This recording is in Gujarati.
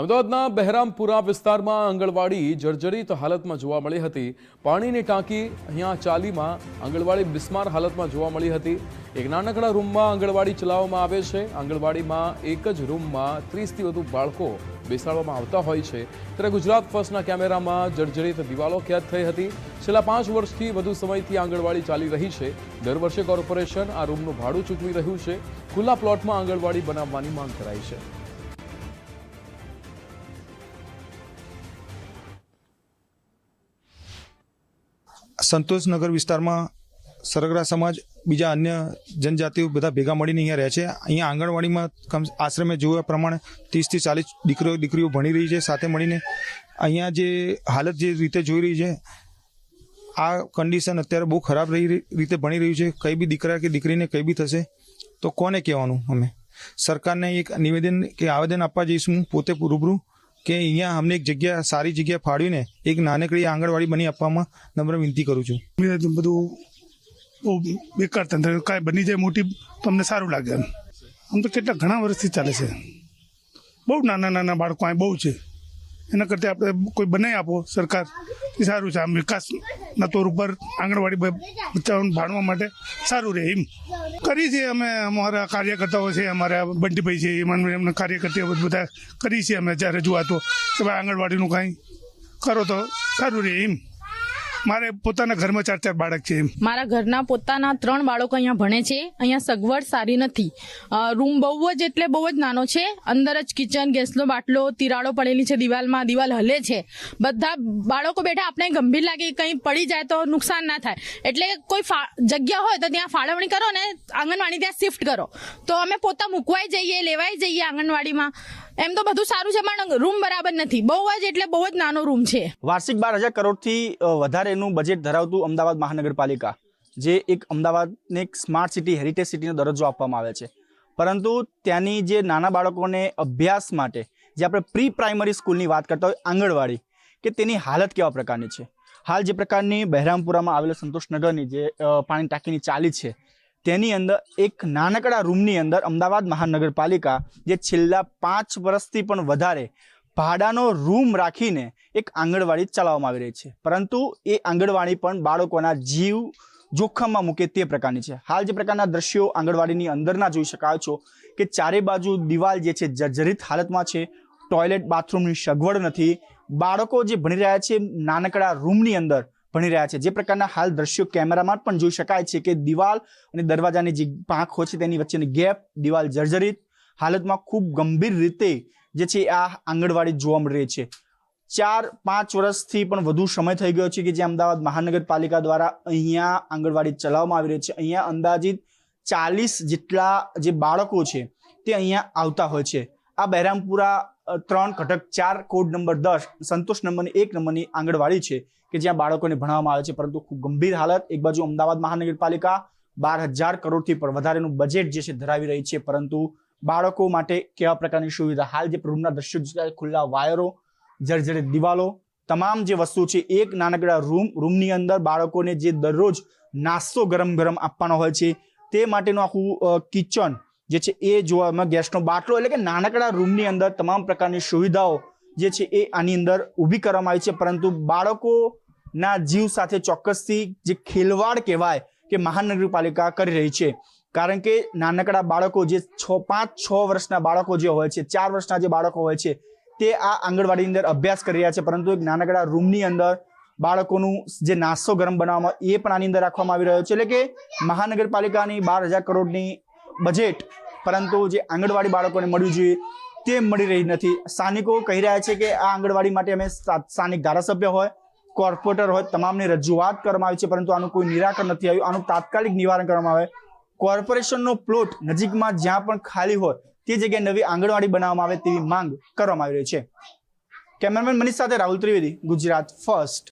અમદાવાદના બહેરામપુરા વિસ્તારમાં આંગણવાડી જર્જરિત હાલતમાં જોવા મળી હતી. પાણીની ટાંકી અહીંયા ચાલીમાં આંગણવાડી બિસ્માર હાલતમાં જોવા મળી હતી. એક નાનકડા રૂમમાં આંગણવાડી ચલાવવામાં આવે છે. આંગણવાડીમાં એક જ રૂમમાં ત્રીસથી વધુ બાળકો બેસાડવામાં આવતા હોય છે. ત્યારે ગુજરાત ફર્સ્ટના કેમેરામાં જર્જરિત દિવાલો કેદ થઈ હતી. છેલ્લા પાંચ વર્ષથી વધુ સમયથી આંગણવાડી ચાલી રહી છે. દર વર્ષે કોર્પોરેશન આ રૂમનું ભાડું ચૂકવી રહ્યું છે. ખુલ્લા પ્લોટમાં આંગણવાડી બનાવવાની માંગ કરાઈ છે. સંતોષનગર વિસ્તારમાં સરગરા સમાજ, બીજા અન્ય જનજાતિઓ બધા ભેગા મળીને અહીંયા રહે છે. અહીંયા આંગણવાડીમાં કમ આશ્રમે જોયા પ્રમાણે ત્રીસથી ચાલીસ દીકરીઓ દીકરીઓ ભણી રહી છે, સાથે મળીને. અહીંયા જે હાલત જે રીતે જોઈ રહી છે, આ કન્ડિશન અત્યારે બહુ ખરાબ રહી રીતે ભણી રહ્યું છે. કઈ બી દીકરા કે દીકરીને કઈ બી થશે, તો કોને કહેવાનું અમે? સરકારને એક નિવેદન કે આવેદન આપવા જઈશું પોતે રૂબરૂ. કે અહીંયા અમને એક જગ્યા, સારી જગ્યા ફાળવીને એક નાનકડી આંગણવાડી બની આપવામાં નમ્ર વિનંતી કરું છું. બધું બેકાર તંત્ર, કાંઈ બની જાય મોટી, તો અમને સારું લાગે એમ. આમ તો કેટલા ઘણા વર્ષથી ચાલે છે. બહુ નાના નાના બાળકો અહીં બહુ છે. એના કરતાં આપણે કોઈ બનાવી આપો સરકાર, એ સારું છે. આમ વિકાસના તોર ઉપર આંગણવાડી બચ્ચાઓને ભાણવા માટે સારું રહે એમ. કરી છે અમે, અમારા કાર્યકર્તાઓ છે, અમારા બંટીભાઈ છે, એમાં એમને કાર્યકર્તાઓ બધા કરી છે અમે રજૂઆતો કે ભાઈ આંગણવાડીનું કાંઈ કરો તો સારું રહે એમ. મારે પોતાના ઘરમાં ચાર ચાર બાળક છે મારા ઘરના પોતાના ત્રણ બાળકો અહીંયા ભણે છે. અહીંયા સગવડ સારી નથી. રૂમ બહુ જ એટલે બહુ જ નાનો છે. અંદર જ કિચન, ગેસનો બાટલો, તિરાડો પડેલી છે દિવાલમાં. દિવાલ હલે છે. બધા બાળકો બેઠા આપણે ગંભીર લાગે કંઈ પડી જાય તો નુકસાન ના થાય. એટલે કોઈ જગ્યા હોય તો ત્યાં ફાળવણી કરો ને આંગણવાડી ત્યાં શિફ્ટ કરો. તો અમે પોતા મૂકવાઈ જઈએ લેવાઈ જઈએ આંગણવાડીમાં. એમ તો બધું સારું છે, પણ રૂમ બરાબર નથી. બહુ જ એટલે બહુ જ નાનો રૂમ છે. વાર્ષિક બાર હજાર કરોડથી વધારેનું બજેટ ધરાવતું અમદાવાદ મહાનગરપાલિકા, જે એક અમદાવાદને એક સ્માર્ટ સિટી હેરિટેજ સિટીનો દરજ્જો આપવામાં આવે છે. પરંતુ ત્યાંની જે નાના બાળકોને અભ્યાસ માટે, જે આપણે પ્રી પ્રાઇમરી સ્કૂલની વાત કરતા હોય, આંગણવાડી, કે તેની હાલત કેવા પ્રકારની છે? હાલ જે પ્રકારની બહેરામપુરામાં આવેલા સંતોષનગરની જે પાણી ટાંકીની ચાલી છે તેની અંદર એક નાનકડા રૂમની અંદર અમદાવાદ મહાનગરપાલિકા જે છેલ્લા પાંચ વર્ષથી પણ વધારે ભાડાનો રૂમ રાખીને એક આંગણવાડી ચલાવવામાં આવી રહી છે. પરંતુ એ આંગણવાડી પણ બાળકોના જીવ જોખમમાં મૂકે તે પ્રકારની છે. હાલ જે પ્રકારના દ્રશ્યો આંગણવાડીની અંદરના જોઈ શકાય છો કે ચારે બાજુ દિવાલ જે છે જર્જરિત હાલતમાં છે. ટોયલેટ, બાથરૂમની સગવડ નથી. બાળકો જે ભણી રહ્યા છે નાનકડા રૂમની અંદર ભણી રહ્યા છે. જે પ્રકારના હાલ દ્રશ્યો કેમેરામાં પણ જોઈ શકાય છે કે દિવાલ અને દરવાજાની જે પાંખો છે તેની વચ્ચેની ગેપ દિવાલ જર્જરિત, હાલતમાં ખૂબ ગંભીર રીતે જે છે આ આંગણવાડી જોવા મળી રહી છે. ચાર પાંચ વર્ષથી પણ વધુ સમય થઈ ગયો છે કે જે અમદાવાદ મહાનગરપાલિકા દ્વારા અહીંયા આંગણવાડી ચલાવવામાં આવી રહી છે. અહીંયા અંદાજિત ચાલીસ જેટલા જે બાળકો છે તે અહીંયા આવતા હોય છે. આ બહેરામપુરા ત્રણ ઘટક, ચાર કોડ નંબર દસ, સંતોષ નંબરની એક નંબરની આંગણવાડી છે કે જ્યાં બાળકોને ભણાવવામાં આવે છે. પરંતુ ખૂબ ગંભીર હાલત, એક બાજુ અમદાવાદ મહાનગરપાલિકા બાર હજાર કરોડથી પણ વધારેનું બજેટ જે છે ધરાવી રહી છે. પરંતુ બાળકો માટે કેવા પ્રકારની સુવિધા? હાલ જે રૂમના દ્રશ્યો ખુલ્લા વાયરો, જર્જરિત દિવાલો, તમામ જે વસ્તુ છે, એક નાનકડા રૂમ, રૂમની અંદર બાળકોને જે દરરોજ નાસ્તો ગરમ ગરમ આપવાનો હોય છે, તે માટેનું આખું કિચન જે છે એ જોવામાં ગેસનો બાટલો એટલે કે નાનકડા રૂમની અંદર તમામ પ્રકારની સુવિધાઓ જે છે એ આની અંદર ઊભી કરવામાં આવી છે. પરંતુ બાળકોના જીવ સાથે ચોક્કસથી જે ખેલવાડ કહેવાય કે મહાનગરપાલિકા કરી રહી છે. કારણ કે નાનકડા બાળકો જે છ, પાંચ, છ વર્ષના બાળકો જે હોય છે, ચાર વર્ષના જે બાળકો હોય છે, તે આ આંગણવાડીની અંદર અભ્યાસ કરી રહ્યા છે. પરંતુ એક નાનકડા રૂમની અંદર બાળકોનું જે નાસ્તો ગરમ બનાવવામાં એ પણ આની અંદર રાખવામાં આવી રહ્યો છે. એટલે કે મહાનગરપાલિકાની બાર હજાર કરોડની બજેટ, પરંતુ જે આંગણવાડી બાળકોને મળ્યું જોઈએ તે મળી રહી નથી. સ્થાનિકો કહી રહ્યા છે કે આ આંગણવાડી માટે અમે સ્થા- સ્થાનિક ધારાસભ્ય હોય, કોર્પોરેટર હોય, તમામની રજૂઆત કરવામાં આવી છે, પરંતુ આનું કોઈ નિરાકરણ નથી આવ્યું. આનું તાત્કાલિક નિવારણ કરવામાં આવે. કોર્પોરેશનનો પ્લોટ નજીકમાં જ્યાં પણ ખાલી હોય, તે જગ્યાએ નવી આંગણવાડી બનાવવામાં આવે તેવી માંગ કરવામાં આવી રહી છે. કેમેરામેન મનીષ સાથે રાહુલ ત્રિવેદી, ગુજરાત ફર્સ્ટ.